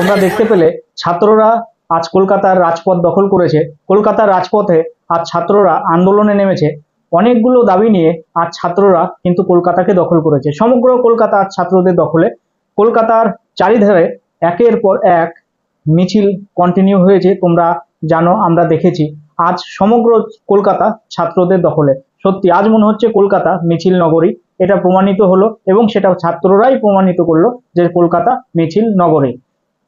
তোমরা দেখতে পেলে ছাত্ররা আজ কলকাতার রাজপথ দখল করেছে। কলকাতার রাজপথে আজ ছাত্ররা আন্দোলনে নেমেছে। অনেকগুলো দাবি নিয়ে আজ ছাত্ররা কিন্তু কলকাতাকে দখল করেছে। সমগ্র কলকাতা আজ ছাত্রদের দখলে। কলকাতার চারিধারে একের পর এক মিছিল কন্টিনিউ হয়েছে, তোমরা জানো, আমরা দেখেছি। আজ সমগ্র কলকাতা ছাত্রদের দখলে। সত্যি, আজ মনে হচ্ছে কলকাতা মিছিল নগরী। এটা প্রমাণিত হলো এবং সেটা ছাত্ররাই প্রমাণিত করল যে কলকাতা মিছিল নগরী।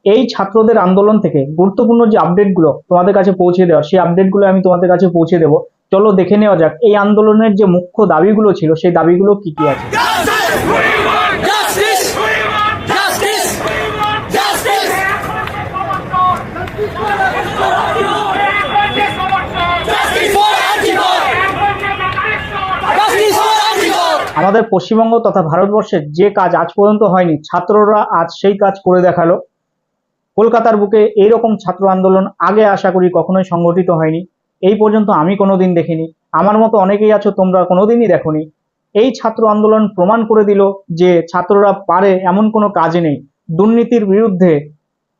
এই ছাত্রদের আন্দোলন থেকে গুরুত্বপূর্ণ যে আপডেটগুলো তোমাদের কাছে পৌঁছে দেওয়া সেই আপডেটগুলো আমি তোমাদের কাছে পৌঁছে দেবো। চলো দেখে নেওয়া যাক এই আন্দোলনের যে মুখ্য দাবিগুলো ছিল সেই দাবিগুলো কি কি আছে! আমাদের পশ্চিমবঙ্গ তথা ভারতবর্ষের যে কাজ আজ পর্যন্ত হয়নি ছাত্ররা আজ সেই কাজ করে দেখাল। কলকাতার বুকে এইরকম ছাত্র আন্দোলন আগে আশা করি কখনোই সংগঠিত হয়নি। এই পর্যন্ত আমি কোনোদিন দেখিনি। আমার মতো অনেকেই আছো, তোমরা কোনোদিনই দেখোনি। এই ছাত্র আন্দোলন প্রমাণ করে দিল যে ছাত্ররা পারে এমন কোনো কাজ নেই। দুর্নীতির বিরুদ্ধে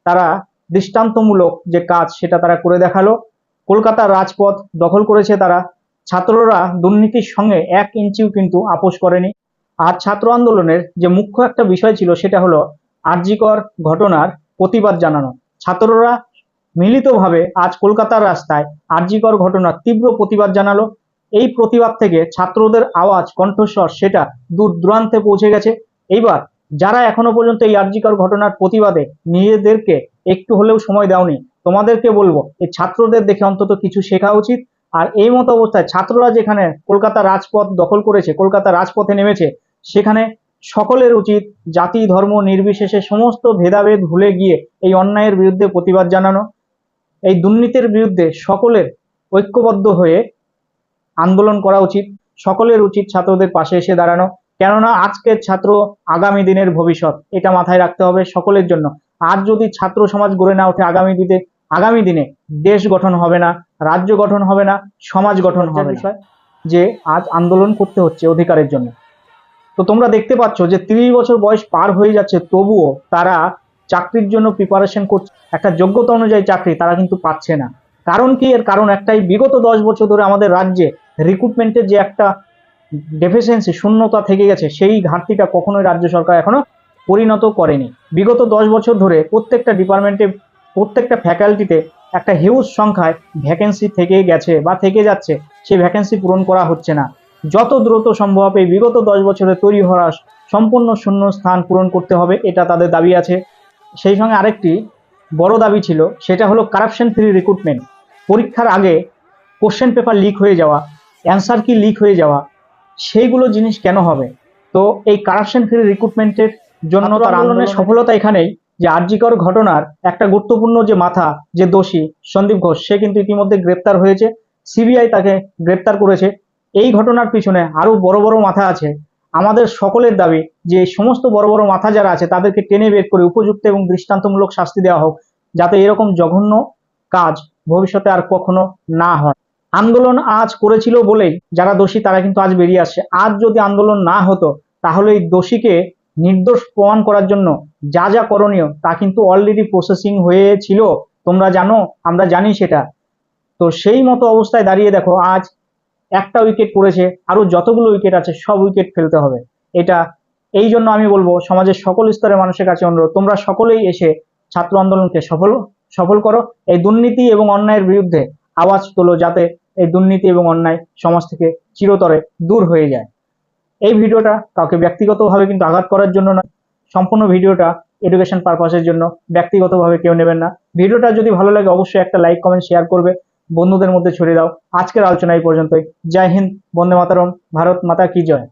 তারা দৃষ্টান্তমূলক যে কাজ সেটা তারা করে দেখাল। কলকাতার রাজপথ দখল করেছে তারা। ছাত্ররা দুর্নীতির সঙ্গে এক ইঞ্চিও কিন্তু আপোষ করেনি। আর ছাত্র আন্দোলনের যে মুখ্য একটা বিষয় ছিল সেটা হলো আরজিকর ঘটনার প্রতিবাদ জানানো। ছাত্ররা মিলিতভাবে আজ কলকাতার রাস্তায় আরজিকর ঘটনার তীব্র প্রতিবাদ জানালো। এই প্রতিবাদ থেকে ছাত্রদের আওয়াজ, কণ্ঠস্বর, সেটা দূর দূরান্তে পৌঁছে গেছে। এইবার যারা এখনও পর্যন্ত এই আরজিকর ঘটনার প্রতিবাদে নিজেদেরকে একটু হলেও সময় দাওনি, তোমাদেরকে বলব, এই ছাত্রদের দেখে অন্তত কিছু শেখা উচিত। আর এই মতো অবস্থায় ছাত্ররা যেখানে কলকাতা রাজপথ দখল করেছে, কলকাতা রাজপথে নেমেছে, সেখানে সকলের উচিত জাতি ধর্ম নির্বিশেষে সমস্ত ভেদাভেদ ভুলে গিয়ে এই অন্যায়ের বিরুদ্ধে প্রতিবাদ জানানো। এই দুর্নীতির বিরুদ্ধে সকলের ঐক্যবদ্ধ হয়ে আন্দোলন করা উচিত। সকলের উচিত ছাত্রদের পাশে এসে দাঁড়ানো। কেননা আজকের ছাত্র আগামী দিনের ভবিষ্যৎ এটা মাথায় রাখতে হবে সকলের জন্য। আজ যদি ছাত্র সমাজ গড়ে না ওঠে আগামী দিনে আগামী দিনে দেশ গঠন হবে না রাজ্য গঠন হবে না সমাজ গঠন হবে বিষয়? যে আজ আন্দোলন করতে হচ্ছে অধিকারের জন্য। তো তোমরা দেখতে পাচ্ছ যে তিরিশ বছর বয়স পার হয়ে যাচ্ছে, তবুও তারা চাকরির জন্য প্রিপারেশন করছে। একটা যোগ্যতা অনুযায়ী চাকরি তারা কিন্তু পাচ্ছে না। কারণ কি? এর কারণ একটাই, বিগত দশ বছর ধরে আমাদের রাজ্যে রিক্রুটমেন্টের যে একটা ডেফিসিয়েন্সি শূন্যতা থেকে গেছে, সেই ঘাটতিটা কখনোই রাজ্য সরকার এখনও পরিণত করেনি। বিগত দশ বছর ধরে প্রত্যেকটা ডিপার্টমেন্টে প্রত্যেকটা ফ্যাকাল্টিতে একটা হিউজ সংখ্যায় ভ্যাকেন্সি থেকে গেছে বা থেকে যাচ্ছে। সেই ভ্যাকেন্সি পূরণ করা হচ্ছে না। যত দ্রুত সম্ভব এই বিগত দশ বছরে তৈরি হওয়া সম্পূর্ণ শূন্য স্থান পূরণ করতে হবে এটা তাদের দাবি আছে। সেই সঙ্গে আরেকটি বড় দাবি ছিল সেটা হলো কারাপশন ফ্রি রিক্রুটমেন্ট পরীক্ষার আগে কোশ্চেন পেপার লিক হয়ে যাওয়া অ্যান্সার কি লিক হয়ে যাওয়া সেইগুলো জিনিস কেন হবে? তো এই কারাপশন ফ্রি রিক্রুটমেন্টের জন্য তার আন্দোলনের সফলতা এখানেই যে আরজিকর ঘটনার একটা গুরুত্বপূর্ণ যে মাথা যে দোষী সন্দীপ ঘোষ সে কিন্তু ইতিমধ্যে গ্রেপ্তার হয়েছে। সিবিআই তাকে গ্রেপ্তার করেছে। এই ঘটনার পিছনে আরও বড় বড় মাথা আছে। আমাদের সকলের দাবি যে সমস্ত বড় বড় মাথা যারা আছে, তাদেরকে টেনে বের করে উপযুক্ত এবং দৃষ্টান্তমূলক শাস্তি দেওয়া হোক, যাতে এরকম জঘন্য কাজ ভবিষ্যতে আর কখনো না হয়। আন্দোলন আজ করেছিল বলেই যারা দোষী, তারা কিন্তু আজ বেরিয়ে আসছে। আজ যদি আন্দোলন না হতো, তাহলে এই দোষীকে নির্দোষ প্রমাণ করার জন্য যা যা করণীয়, তা কিন্তু অলরেডি প্রসেসিং হয়েছিল। তোমরা জানো, আমরা জানি সেটা। তো সেই মতো অবস্থায় দাঁড়িয়ে দেখো, আজ একটা উইকেট পড়েছে, আরও যতগুলো উইকেট আছে, সব উইকেট ফেলতে হবে। এটা, এই জন্য আমি বলব, সমাজের সকল স্তরের মানুষের কাছে অনুরোধ, তোমরা সকলেই এসে ছাত্র আন্দোলনকে সফল সফল করো। এই দুর্নীতি এবং অন্যায়ের বিরুদ্ধে আওয়াজ তোলো যাতে এই দুর্নীতি এবং অন্যায় সমাজ থেকে চিরতরে দূর হয়ে যায়। এই ভিডিওটা কাউকে ব্যক্তিগতভাবে কিন্তু আঘাত করার জন্য নয়, সম্পূর্ণ ভিডিওটা এডুকেশন পারপাসের জন্য, ব্যক্তিগতভাবে কেউ নেবেন না। ভিডিওটা যদি ভালো লাগে, অবশ্যই একটা লাইক কমেন্ট শেয়ার করবে। বন্ধুদের মধ্যে ছড়িয়ে দাও। আজকের আলোচনা এই পর্যন্তই। জয় হিন্দ, বন্দে মাতারম, ভারত মাতা কি জয়।